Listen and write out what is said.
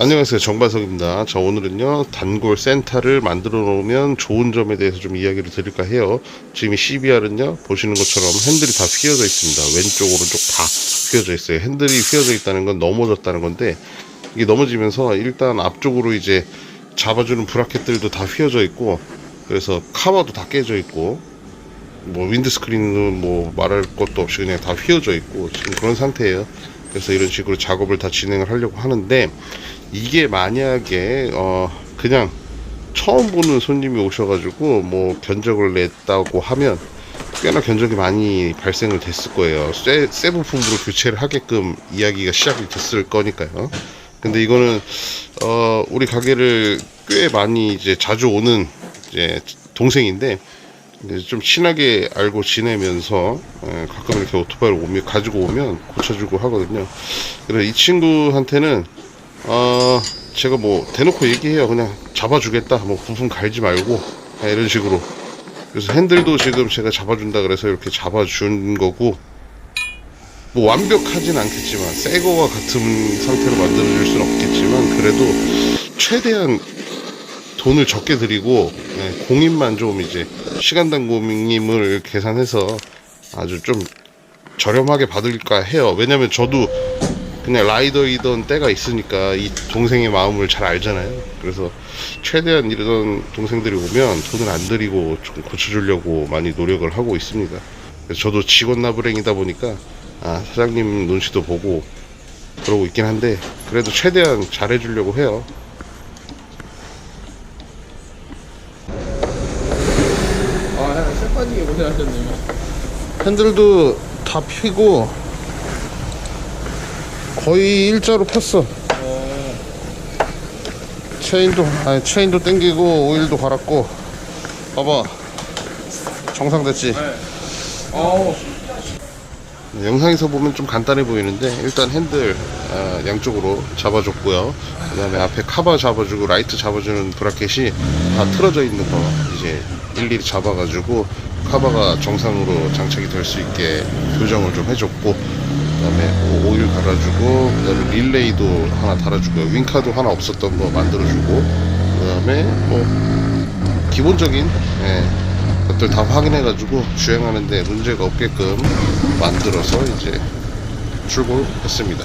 안녕하세요. 정반석입니다. 자 오늘은요 단골 센터를 만들어 놓으면 좋은 점에 대해서 좀 이야기를 드릴까 해요. 지금 이 CBR은요 보시는 것처럼 핸들이 다 휘어져 있습니다. 왼쪽 오른쪽 다 휘어져 있어요. 핸들이 휘어져 있다는 건 넘어졌다는 건데 이게 넘어지면서 일단 앞쪽으로 이제 잡아주는 브라켓들도 다 휘어져 있고 그래서 카바도 다 깨져 있고 뭐 윈드스크린은 뭐 말할 것도 없이 그냥 다 휘어져 있고 지금 그런 상태예요. 그래서 이런 식으로 작업을 다 진행을 하려고 하는데 이게 만약에 어 그냥 처음 보는 손님이 오셔가지고 뭐 견적을 냈다고 하면 꽤나 견적이 많이 발생을 됐을 거예요. 새, 새 부품으로 교체를 하게끔 이야기가 시작이 됐을 거니까요. 근데 이거는 어 우리 가게를 꽤 많이 이제 자주 오는 이제 동생인데 이제 좀 친하게 알고 지내면서 예, 가끔 이렇게 오토바이를 오면 가지고 오면 고쳐주고 하거든요. 그래서 이 친구한테는 어 제가 뭐 대놓고 얘기해요. 그냥 잡아주겠다. 뭐 부품 갈지 말고 예, 이런 식으로. 그래서 핸들도 지금 제가 잡아준다 그래서 이렇게 잡아준 거고 뭐 완벽하진 않겠지만 새 거와 같은 상태로 만들어줄 수는 없겠지만 그래도 최대한 돈을 적게 들이고 예, 공임만 좀 이제 시간당 공임을 계산해서 아주 좀 저렴하게 받을까 해요. 왜냐면 저도 그냥 라이더이던 때가 있으니까 이 동생의 마음을 잘 알잖아요. 그래서 최대한 이런 동생들이 오면 돈을 안 들이고 좀 고쳐주려고 많이 노력을 하고 있습니다. 그래서 저도 직원 나부랭이다 보니까 아, 사장님 눈치도 보고 그러고 있긴 한데 그래도 최대한 잘해주려고 해요. 아, 쇠빠지게 고생하셨네요. 핸들도 다 피고 거의 일자로 폈어. 체인도 아니 체인도 땡기고 오일도 갈았고 봐봐 정상 됐지. 어우, 영상에서 보면 좀 간단해 보이는데 일단 핸들 아, 양쪽으로 잡아줬고요. 그 다음에 앞에 카바 잡아주고 라이트 잡아주는 브라켓이 다 틀어져 있는 거 이제 일일이 잡아가지고 카바가 정상으로 장착이 될 수 있게 교정을 좀 해줬고 그다음에 뭐 오일 갈아주고 그다음에 릴레이도 하나 달아주고 윙카도 하나 없었던 거 만들어주고 그다음에 뭐 기본적인 예, 것들 다 확인해가지고 주행하는데 문제가 없게끔 만들어서 이제 출고했습니다.